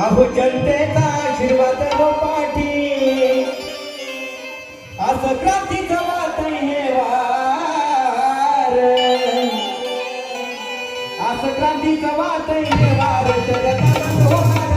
आहो जनतेचा आशीर्वाद व पाठी? असं क्रांतीचं वाचन हे वार। असं क्रांतीचं वाचन हे वार जगताला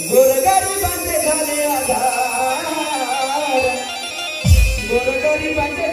गोरगरीबांचे झाले आधार. गोरगरीबांचे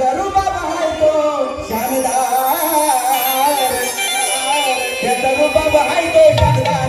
बाबा हाय तो शानदार.